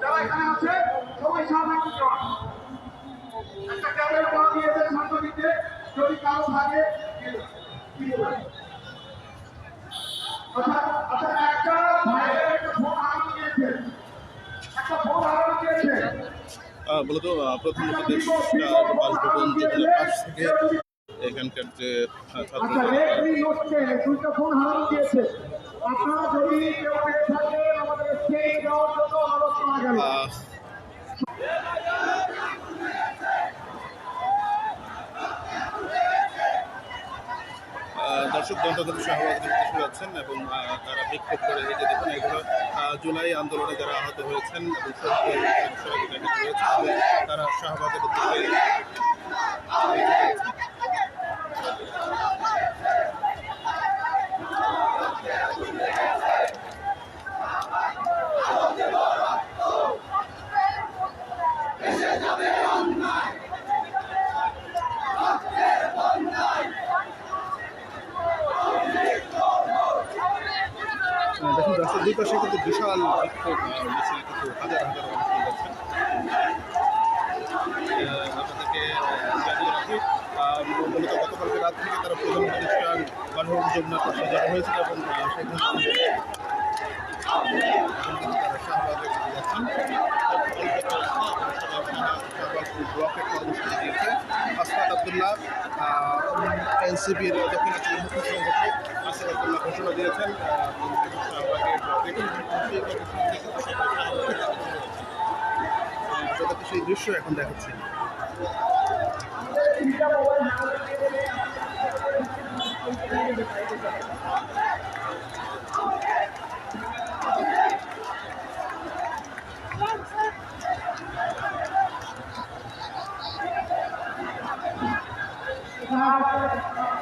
যারা এখানে আছে সবাই শাহবাগ একটা ক্যামেরা পা দিয়েছে শান্ত দিতে যদি কারও থাকে দিয়ে- দিয়ে দেবেন। আচ্ছা আচ্ছা একটা ভাইয়ের একটা ফোন হারানো গিয়েছে একটা ফোন হারানো গিয়েছে মূলত বাসভবন পাশ থেকে এখানকার যে আচ্ছা গিয়েছে আপনারা যদি কেউ থাকেন আমাদের সেই দেওয়ার জন্য দর্শক কিন্তু শাহবাগ যাচ্ছেন এবং তারা বিক্ষোভ করে এই যে দেখুন এগুলো জুলাই আন্দোলনে যারা আহত হয়েছেন এবং তারা উদ্দেশ্যে রাস্তার দুই পাশে কিন্তু বিশাল মিছিল কিন্তু হাজার হাজার মানুষ যাচ্ছেন। আপনাদেরকে জানিয়ে রাখি মূলত গতকালকে রাত থেকে তারা প্রধান প্রতিষ্ঠান বানভবন যমুনার পাশে জড়ো হয়েছিল এবং আবদুল্লাহ এনসিপির দক্ষিণাঞ্চল মুখ্য সংগঠক আসফাত আবদুল্লাহ ঘোষণা দিয়েছেন। শাহবাগের সেই দৃশ্য এখন দেখাচ্ছি। আহ,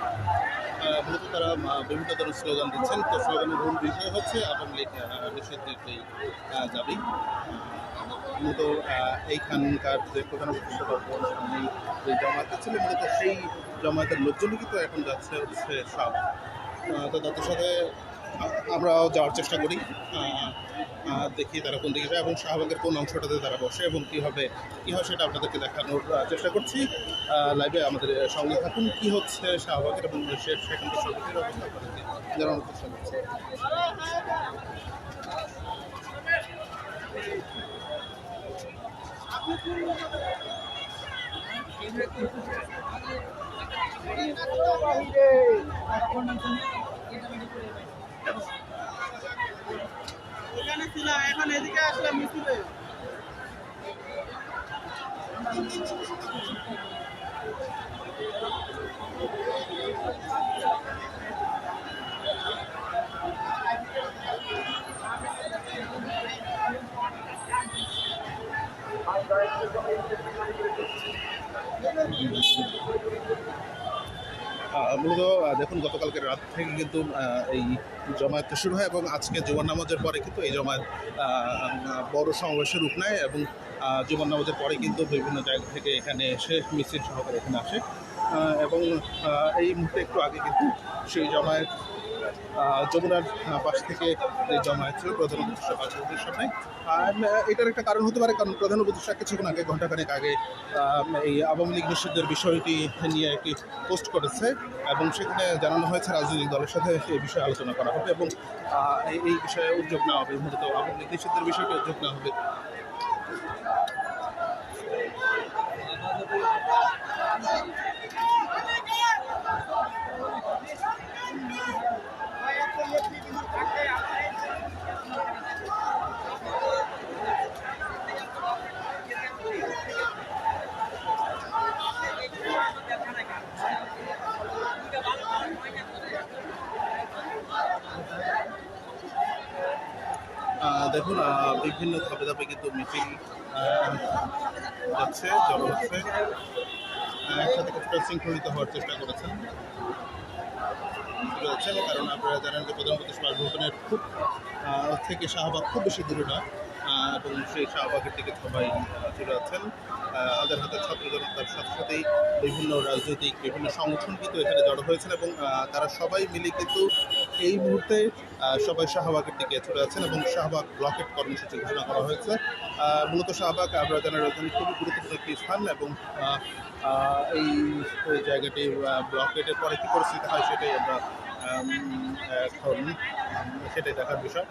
মূলত তারা বিভিন্ন ধরনের স্লোগান দিচ্ছেন। তো স্লোগানের মূল বিষয় হচ্ছে আওয়ামী লীগ নিষিদ্ধের এই দাবি। মূলত এইখানকার যে প্রধান যে জমায়েত ছিল মূলত সেই জমায়েতের লোকজনই কিন্তু এখন যাচ্ছে হচ্ছে সব। তো তাদের সাথে আমরাও যাওয়ার চেষ্টা করি দেখি তারা কোন দিকে যায় এবং শাহবাগের কোন অংশটাতে তারা বসে এবং কীভাবে কী হয় সেটা আপনাদেরকে দেখানোর চেষ্টা করছি লাইভে আমাদের সঙ্গে থাকুন কী হচ্ছে শাহবাগের এবং সেখানকার সরকারের অবস্থা আপনাদেরকে জানানোর চেষ্টা করছি ছিলাম এখন এদিকে আসলাম মিছিলে আহ, মূলত দেখুন গতকালকে রাত থেকে কিন্তু এই জমায়েত শুরু হয় এবং আজকে জুমার নামাজের পরে কিন্তু এই জমায়েত বড় সমাবেশের রূপ নেয় এবং আহ, নামাজের পরে কিন্তু বিভিন্ন জায়গা থেকে এখানে এসে মিছিল সহকারে এখানে আসে। এবং এই মুহূর্তে একটু আগে কিন্তু সেই জমায়েত যমুনার পাশ থেকে যে জমায়েত ছিল প্রধান উপদেষ্টা সামনে। আর এটার একটা কারণ হতে পারে, কারণ প্রধান উপদেষ্টা কিছুক্ষণ আগে ঘন্টাখানেক আগে এই আওয়ামী লীগ নিষিদ্ধের বিষয়টি নিয়ে একটি পোস্ট করেছে এবং সেখানে জানানো হয়েছে রাজনৈতিক দলের সাথে এই বিষয়ে আলোচনা করা হবে এবং এই বিষয়ে উদ্যোগ নেওয়া হবে, মূলত আওয়ামী লীগ নিষিদ্ধের বিষয়টি উদ্যোগ নেওয়া হবে। দেখুন বিভিন্ন ধাপে ধাপে কিন্তু মিটিং যাচ্ছে জড়ো হচ্ছে। একসাথে কিছুটা শৃঙ্খলিত হওয়ার চেষ্টা করেছেন। যাচ্ছেন কারণ আপনারা জানেন যে প্রধান উপদেশ বাসভবনের খুব থেকে শাহবাগ খুব বেশি দূরে না এবং সেই শাহবাগের দিকে সবাই চলে আহ, হাজার হাজার ছাত্র জনতার সাথে সাথেই বিভিন্ন রাজনৈতিক বিভিন্ন সংগঠন কিন্তু এখানে জড়ো হয়েছেন এবং তারা সবাই মিলে কিন্তু এই মুহূর্তে সবাই শাহবাগের দিকে ছুটে যাচ্ছেন এবং শাহবাগ ব্লকেট কর্মসূচি ঘোষণা করা হয়েছে। মূলত শাহবাগ, আমরা জানার রাজধানী খুবই গুরুত্বপূর্ণ একটি স্থান এবং এই জায়গাটি ব্লকেটের পরে কী পরিস্থিতি হয় সেটাই আমরা এখন সেটাই দেখার বিষয়।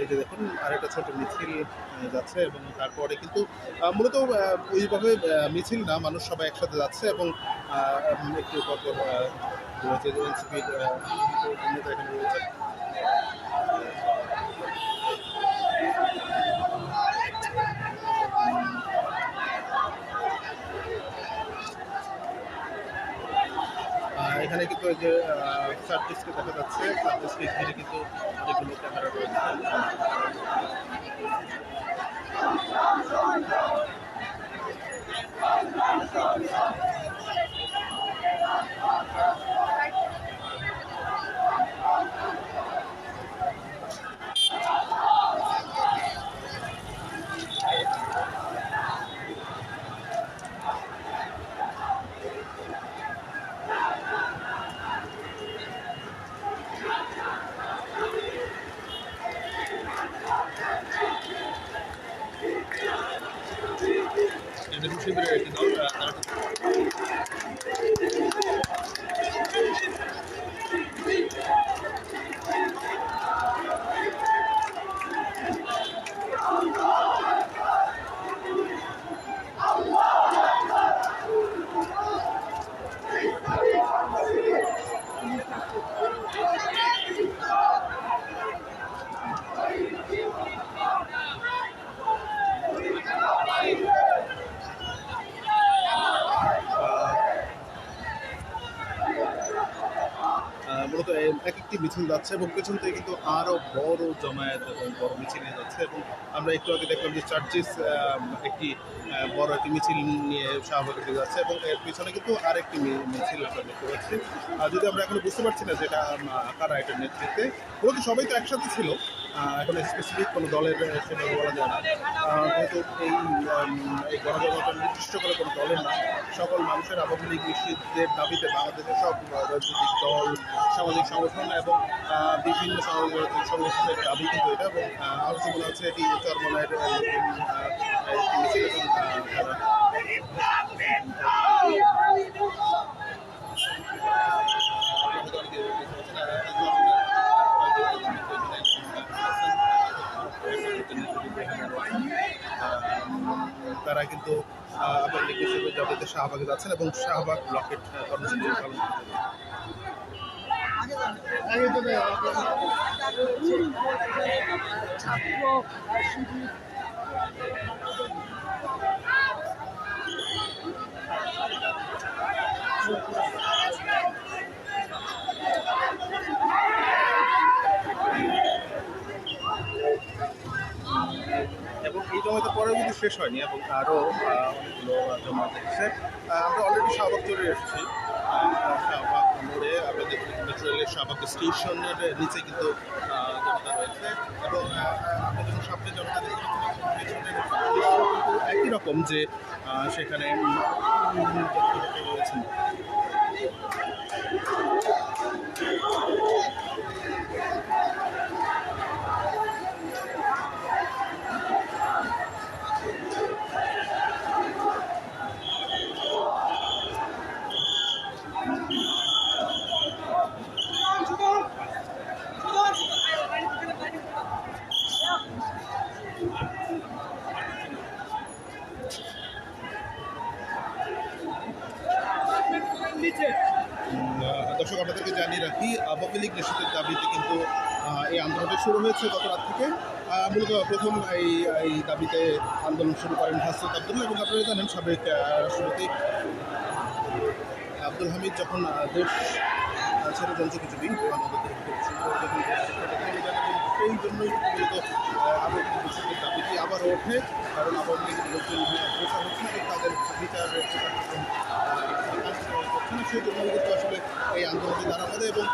এই যে দেখুন, আরেকটা ছোট মিছিল যাচ্ছে এবং তারপরে কিন্তু মূলত ওইভাবে মিছিল না, মানুষ সবাই একসাথে যাচ্ছে এবং একটু পরপর রয়েছে এনসিপির নেতা এখানে এখানে কিন্তু যে ডিস্ট্রিক্ট দেখা যাচ্ছে। ডিস্ট্রিক্ট ঘিরে কিন্তু অনেকগুলো ক্যামেরা রয়েছে এটা শিবিরের একটি দল আহ, তারা কিন্তু আহ, মূলত এ- এক একটি মিছিল যাচ্ছে এবং পেছন থেকে কিন্তু আরও বড় জমায়েত এবং বড় মিছিল নিয়ে যাচ্ছে এবং আমরা একটু আগে দেখলাম যে চার্চিস একটি বড় একটি মিছিল নিয়ে শাহবাগের দিকে যাচ্ছে এবং এর পিছনে কিন্তু আরেকটি মিছিল আমরা দেখতে পাচ্ছি। আর যদি আমরা এখনও বুঝতে পারছি না যে এটা কারা এটার নেতৃত্বে মূলত সবাই তো একসাথে ছিল এখন স্পেসিফিক কোনো দলের সেভাবে বলা যায় না। যেহেতু এই এই গণজমাটা নির্দিষ্ট করে কোনো দলের না, সকল মানুষের আওয়ামী লীগ নিষিদ্ধের দাবিতে বাংলাদেশের সব রাজনৈতিক দল, সামাজিক সংগঠন এবং বিভিন্ন সামাজিক সংগঠনের দাবি কিন্তু এটা, এবং আমার মনে হচ্ছে এটি চরমনের এবং আহ, তারা তারা কিন্তু আহ, আবার লিখেছে যাতে শাহবাগে যাচ্ছেন এবং শাহবাগ ব্লকেট কর্মসূচি পালন করছেন। এবং এই জমাতে পরেও কিন্তু শেষ হয়নি এবং আরও অনেকগুলো জমা দেখছে আমরা অলরেডি শাহবাগ চলে এসেছি। শাহবাগ মোড়ে আমরা দেখতে মেট্রো রেলের শাহবাগ স্টেশনের নিচে কিন্তু জনতা রয়েছে। এবং আমরা যখন সামনে জনতা কিন্তু একই রকম যে সেখানে দর্শক আপনাদেরকে জানিয়ে রাখি লীগ নিষিদ্ধের দাবিতে কিন্তু এই আন্দোলনটি শুরু হয়েছে গত রাত থেকে মূলত প্রথম এই এই দাবিতে আন্দোলন শুরু করেন হাসরত আব্দুল্লাহ এবং আপনারা জানেন সাবেক রাষ্ট্রপতি আব্দুল হামিদ যখন দেশ ছেড়ে কিছু দিন, সেই জন্যই মূলত নিষিদ্ধের দাবিটি আবার ওঠে। কারণ লীগের লোকজন হচ্ছে তাদের বিচারের হচ্ছে সেই কিন্তু আসলে এই আন্দোলনটি দাঁড়ানো এবং